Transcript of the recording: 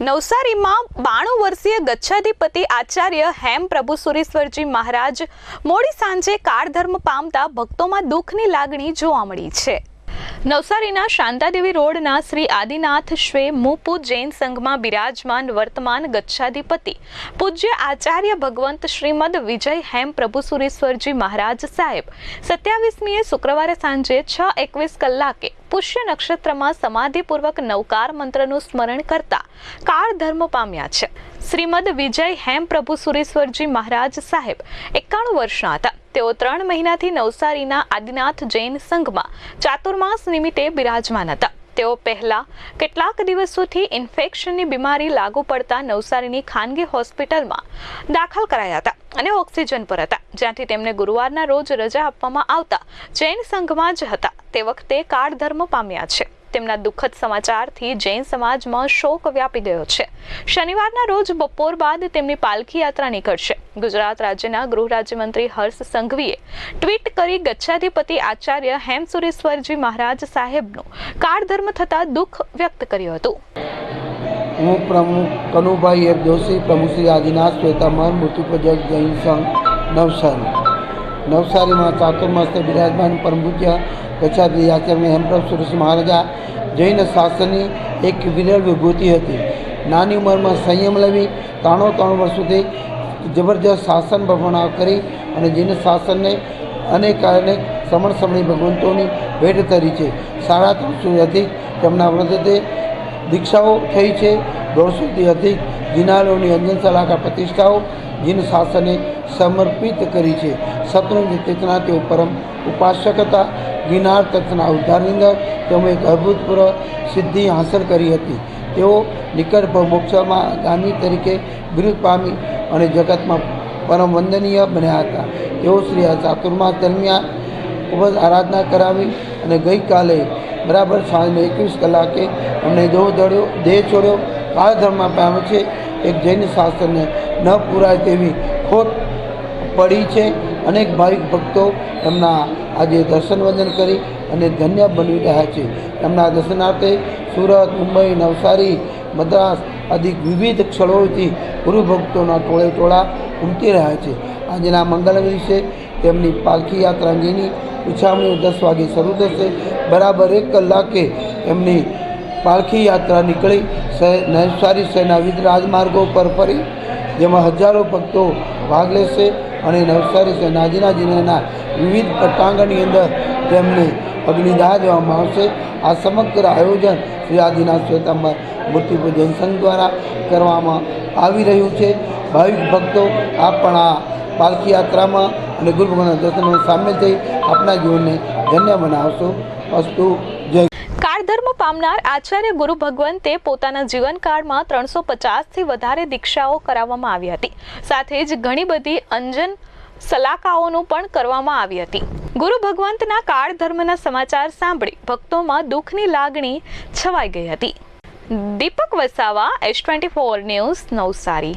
નવસારીમાં બાણું વર્ષીય ગચ્છાધિપતિ આચાર્ય હેમ પ્રભુ સુરેશ્વરજી મહારાજ મોડી સાંજે કાળધર્મ પામતા ભક્તોમાં દુઃખની લાગણી જોવા મળી છે. નવસારીના શાંતાદેવી રોડના શ્રી આદિનાથ શ્વે મુપુ જૈન સંઘમાં બિરાજમાન વર્તમાન ગચ્છાધિપતિ પૂજ્ય આચાર્ય ભગવંત શ્રીમદ વિજય હેમ પ્રભુ સુરેશ્વરજી મહારાજ સાહેબ સત્યાવીસમીએ શુક્રવારે સાંજે છ એકવીસ કલાકે પુષ્ય નક્ષત્રમાં સમાધિપૂર્વક નવકાર મંત્રનું સ્મરણ કરતા કાળ ધર્મ પામ્યા છે. શ્રીમદ વિજય હેમ પ્રભુ સુરેશ્વરજી મહારાજ સાહેબ એકાણું વર્ષના હતા. તેઓ ત્રણ મહિનાથી નવસારીના આદિનાથ જૈન સંઘમાં ચાતુર્માસ નિમિત્તે બિરાજમાન હતા. તેઓ પહેલા કેટલાક દિવસોથી ઇન્ફેક્શનની બીમારી લાગુ પડતા નવસારીની ખાનગી હોસ્પિટલમાં દાખલ કરાયા હતા અને ઓક્સિજન પર હતા. જ્યાંથી તેમને ગુરુવારના રોજ રજા આપવામાં આવતા જૈન સંઘમાં જ હતા. તે વખતે કાળધર્મ પામ્યા છે. તેમના દુઃખદ સમાચારથી જૈન સમાજમાં શોક વ્યાપી ગયો છે. શનિવારના રોજ બપોર બાદ તેમની પાલખી યાત્રા નીકળશે. ગુજરાત રાજ્યના ગૃહ રાજ્યમંત્રી હર્ષ સંઘવીએ ટ્વીટ કરી ગચ્છાધિપતિ આચાર્ય હેમસુરેશ્વરજી મહારાજ સાહેબનું કાળધર્મ થતા દુઃખ વ્યક્ત કર્યું હતું. હું પ્રમુખ કનુભાઈ એફ. જોશી, પ્રમુખ શ્રી આદિનાથ શ્વેતામન મૂર્તિપૂજક જૈન સંઘ નવસારી નવસારીમાં ચાતુર્માસને બિરાજમાન પરમ પૂજ્ય ગચ્છાદી આચાર્ય હેમપ્રભ સુરેશ મહારાજા જૈન શાસનની એક વિરળ વિભૂતિ હતી. નાની ઉંમરમાં સંયમ લેવી ત્રણો ત્રણ વર્ષ સુધી જબરજસ્ત શાસન પ્રમાણ કરી અને જૈન શાસનને અનેક અનેક સમણ સમણી ભગવંતોની ભેટ ધરી છે. સાડા ત્રણસોથી અધિક તેમના વ્રતે દીક્ષાઓ થઈ છે. દોઢસોથી અધિક જિનાલોની અંજન સલાહકાર પ્રતિષ્ઠાઓ, જીન શાસને સમર્પિત કરી છે. શત્રુંજ ચેતના તેઓ પરમ ઉપાસક હતા. ગિરનાર તથના ઉદ્ધારની અંદર તેમણે એક અભૂતપૂર્વ સિદ્ધિ હાંસલ કરી હતી. તેઓ નિકટ મોક્ષમાં ગાંધી તરીકે બિરુદ પામી અને જગતમાં પરમ વંદનીય બન્યા હતા. તેઓ શ્રી ચાતુર્માસ દરમિયાન ખૂબ જ આરાધના કરાવી અને ગઈકાલે બરાબર સાંજે એકવીસ કલાકે અમને દેહ દોડ્યો દેહ છોડ્યો. કાળ ધર્મ પામે છે એક જૈન શાસ્ત્રને ન પૂરાય તેવી ખોટ પડી છે. અનેક ભાવિક ભક્તો એમના આજે દર્શન વંદન કરી અને ધન્ય બની રહ્યા છે. એમના દર્શનાર્થે સુરત, મુંબઈ, નવસારી, મદ્રાસ આદિ વિવિધ સ્થળોએથી ગુરુ ભક્તોના ટોળે ટોળા ઉમટી રહ્યા છે. આજના મંગળ દિવસે તેમની પાલખી યાત્રા અંગેની ઉછામણી દસ વાગે શરૂ થશે. બરાબર એક કલાકે એમની પાલખી યાત્રા નીકળી. નવસારી શહેરના વિવિધ રાજમાર્ગો પર ફરી, જેમાં હજારો ભક્તો ભાગ લેશે અને નવસારી શહેર નાજીના જિલ્લાના વિવિધ પટાંગણની અંદર તેમને અગ્નિદાહ દેવામાં આવશે. આ સમગ્ર આયોજન શ્રી આદિનાથ શ્વેતાંબર મૂર્તિપૂજન સંઘ દ્વારા કરવામાં આવી રહ્યું છે. ભાવિક ભક્તો આપ પણ આ પાલખી યાત્રામાં અને ગુરુ ભગવાનના દર્શનમાં સામેલ થઈ આપના જીવનને ધન્ય બનાવશો. અસ્તુ પામનાર આચાર્ય ગુરુ ભગવંતે પોતાના જીવનકાળમાં ત્રણસો પચાસથી વધારે દીક્ષાઓ કરાવવામાં આવી હતી. સાથે જ ઘણી બધી અંજન સલાકાઓનું પણ કરવામાં આવી હતી. ગુરુ ભગવંતના કાળ ધર્મના સમાચાર સાંભળી ભક્તોમાં દુઃખની લાગણી છવાઈ ગઈ હતી. Deepak Vasava, S twenty four news Navsari.